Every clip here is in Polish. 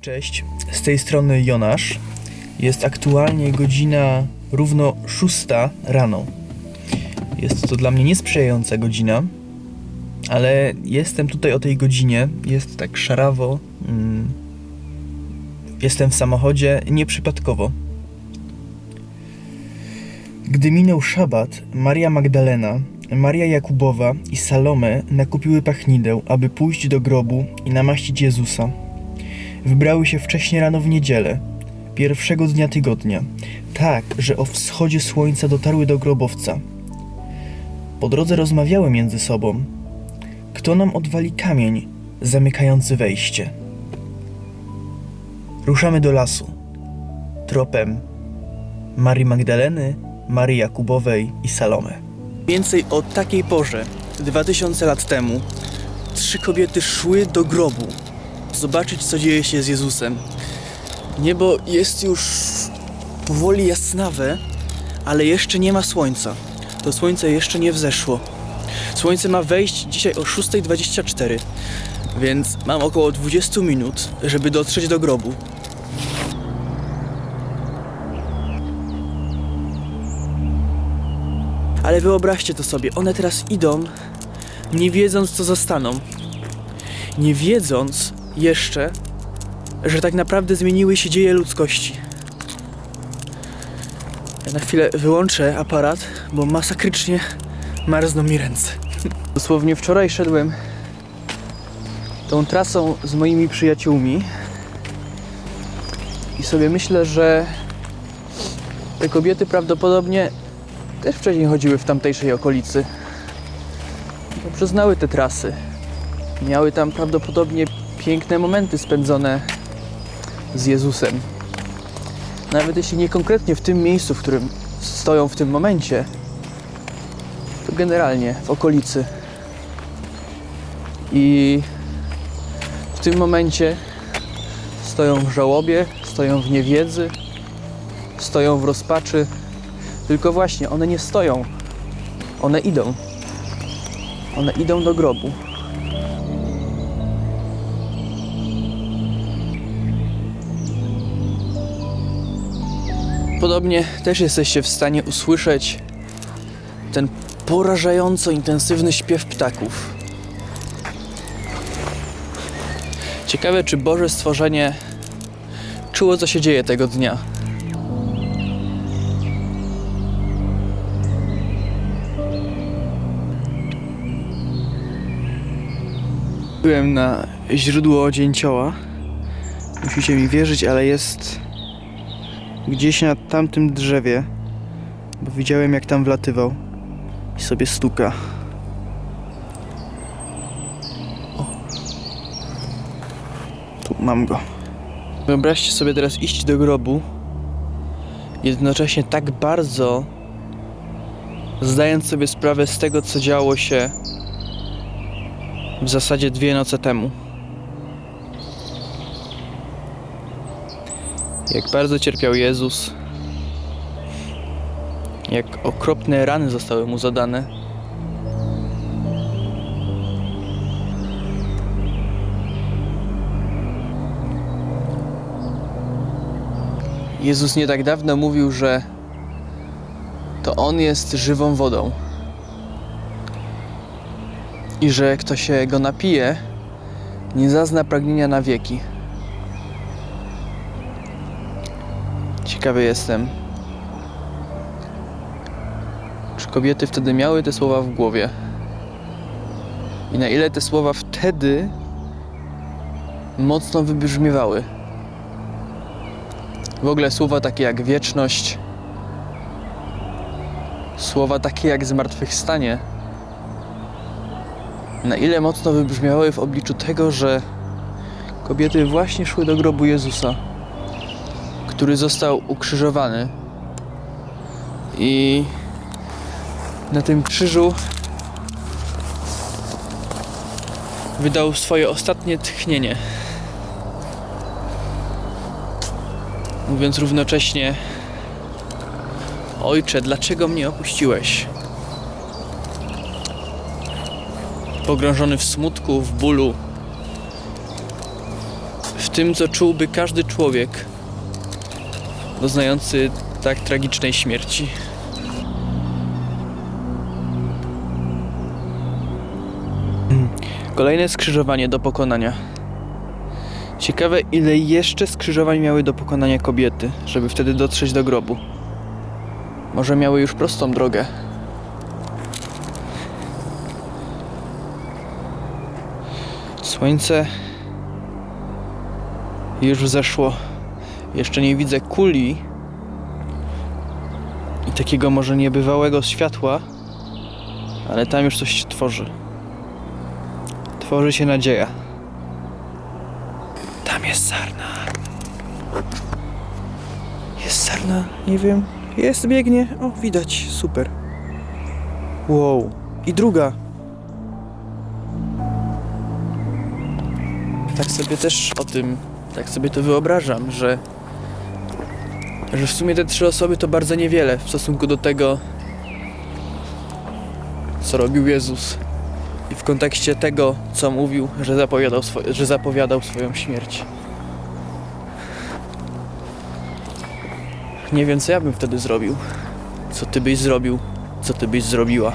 Cześć, z tej strony Jonasz. Jest aktualnie godzina równo 6 rano. Jest to dla mnie niesprzyjająca godzina, ale jestem tutaj o tej godzinie. Jest tak szarawo. Mm. Jestem w samochodzie nieprzypadkowo. Gdy minął szabat, Maria Magdalena, Maria Jakubowa i Salome nakupiły pachnideł, aby pójść do grobu i namaścić Jezusa. Wybrały się wcześnie rano w niedzielę, pierwszego dnia tygodnia, tak, że o wschodzie słońca dotarły do grobowca. Po drodze rozmawiały między sobą. Kto nam odwali kamień zamykający wejście? Ruszamy do lasu. Tropem Marii Magdaleny, Marii Jakubowej i Salome. Więcej o takiej porze, 2000 lat temu, trzy kobiety szły do grobu, zobaczyć, co dzieje się z Jezusem. Niebo jest już powoli jasnawe, ale jeszcze nie ma słońca. To słońce jeszcze nie wzeszło. Słońce ma wejść dzisiaj o 6.24, więc mam około 20 minut, żeby dotrzeć do grobu. Ale wyobraźcie to sobie, one teraz idą, nie wiedząc, co zastaną. Nie wiedząc jeszcze, że tak naprawdę zmieniły się dzieje ludzkości. Ja na chwilę wyłączę aparat, bo masakrycznie marzną mi ręce. Dosłownie wczoraj szedłem tą trasą z moimi przyjaciółmi i sobie myślę, że te kobiety prawdopodobnie też wcześniej chodziły w tamtejszej okolicy. Dobrze te trasy. Miały tam prawdopodobnie piękne momenty spędzone z Jezusem. Nawet jeśli nie konkretnie w tym miejscu, w którym stoją w tym momencie, to generalnie w okolicy. I w tym momencie stoją w żałobie, stoją w niewiedzy, stoją w rozpaczy. Tylko właśnie one nie stoją, one idą. One idą do grobu. Podobnie też jesteście w stanie usłyszeć ten porażająco intensywny śpiew ptaków. Ciekawe, czy Boże stworzenie czuło, co się dzieje tego dnia. Byłem na źródło dzięcioła. Musicie mi wierzyć, ale jest gdzieś na tamtym drzewie, bo widziałem jak tam wlatywał i sobie stuka. O. Tu mam go. Wyobraźcie sobie teraz iść do grobu, jednocześnie tak bardzo zdając sobie sprawę z tego, co działo się w zasadzie dwie noce temu. Jak bardzo cierpiał Jezus, jak okropne rany zostały mu zadane. Jezus nie tak dawno mówił, że to On jest żywą wodą i że kto się go napije, nie zazna pragnienia na wieki. Ciekawy jestem, czy kobiety wtedy miały te słowa w głowie i na ile te słowa wtedy mocno wybrzmiewały. W ogóle słowa takie jak wieczność, słowa takie jak zmartwychwstanie na ile mocno wybrzmiały w obliczu tego, że kobiety właśnie szły do grobu Jezusa, który został ukrzyżowany i na tym krzyżu wydał swoje ostatnie tchnienie. Mówiąc równocześnie: Ojcze, dlaczego mnie opuściłeś? pogrążony w smutku, w bólu, w tym, co czułby każdy człowiek doznający tak tragicznej śmierci. Kolejne skrzyżowanie do pokonania. Ciekawe, ile jeszcze skrzyżowań miały do pokonania kobiety, żeby wtedy dotrzeć do grobu. Może miały już prostą drogę. Słońce już wzeszło. Jeszcze nie widzę kuli i takiego może niebywałego światła, ale tam już coś się tworzy. Tworzy się nadzieja. Tam jest sarna. Jest sarna, nie wiem. Jest, biegnie. O, widać, super. Wow. I druga. Tak sobie też o tym, tak sobie to wyobrażam, że, że w sumie te trzy osoby to bardzo niewiele w stosunku do tego, co robił Jezus. I w kontekście tego, co mówił, że zapowiadał, swo- że zapowiadał swoją śmierć. Nie wiem, co ja bym wtedy zrobił. Co ty byś zrobił? Co ty byś zrobiła?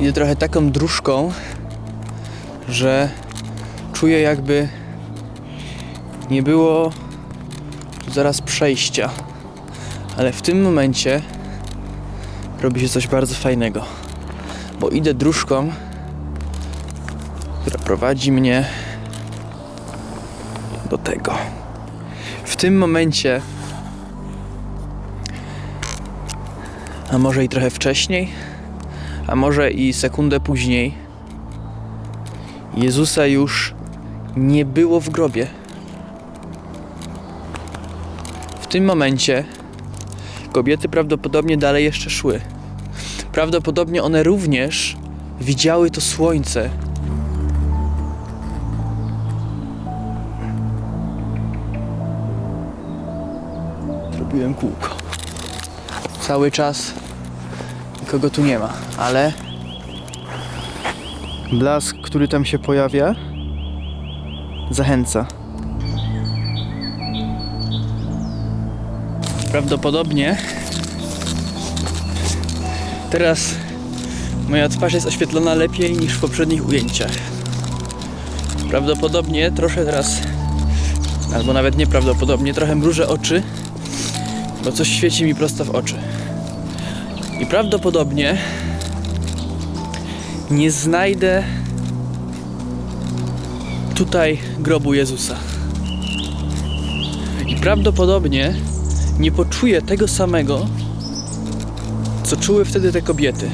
Idę trochę taką dróżką, że czuję jakby nie było zaraz przejścia. Ale w tym momencie robi się coś bardzo fajnego. Bo idę dróżką, która prowadzi mnie do tego. W tym momencie, a może i trochę wcześniej, a może i sekundę później, Jezusa już nie było w grobie. Tym momencie kobiety prawdopodobnie dalej jeszcze szły. Prawdopodobnie one również widziały to słońce. Zrobiłem kółko. Cały czas nikogo tu nie ma, ale blask, który tam się pojawia, zachęca. Prawdopodobnie teraz moja twarz jest oświetlona lepiej niż w poprzednich ujęciach. Prawdopodobnie trochę teraz, albo nawet nieprawdopodobnie, trochę mrużę oczy, bo coś świeci mi prosto w oczy. I prawdopodobnie nie znajdę tutaj grobu Jezusa. I prawdopodobnie nie poczuję tego samego, co czuły wtedy te kobiety.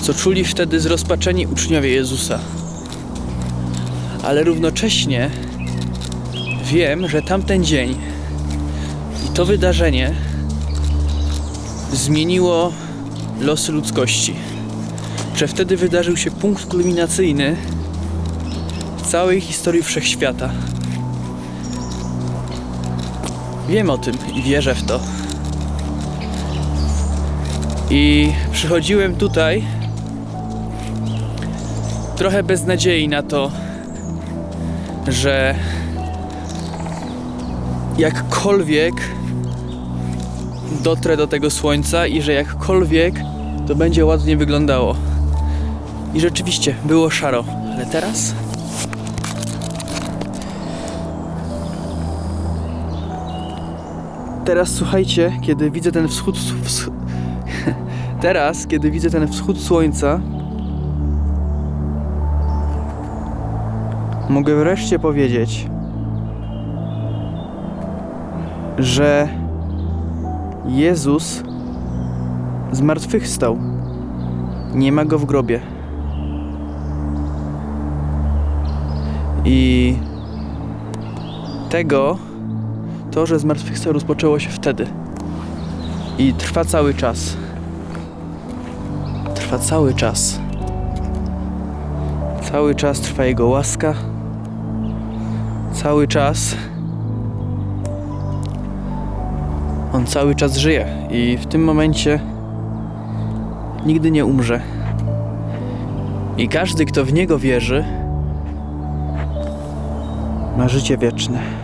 Co czuli wtedy zrozpaczeni uczniowie Jezusa. Ale równocześnie wiem, że tamten dzień i to wydarzenie zmieniło losy ludzkości. Że wtedy wydarzył się punkt kulminacyjny całej historii wszechświata. Wiem o tym i wierzę w to. I przychodziłem tutaj trochę bez nadziei na to, że jakkolwiek dotrę do tego słońca i że jakkolwiek to będzie ładnie wyglądało. I rzeczywiście było szaro, ale teraz Teraz słuchajcie, kiedy widzę ten wschód. wsch- Teraz, kiedy widzę ten wschód słońca, mogę wreszcie powiedzieć, że Jezus zmartwychwstał. Nie ma go w grobie. I tego to, że zmartwychwstał rozpoczęło się wtedy. I trwa cały czas. Trwa cały czas. Cały czas trwa Jego łaska. Cały czas. On cały czas żyje i w tym momencie nigdy nie umrze. I każdy, kto w Niego wierzy, na życie wieczne.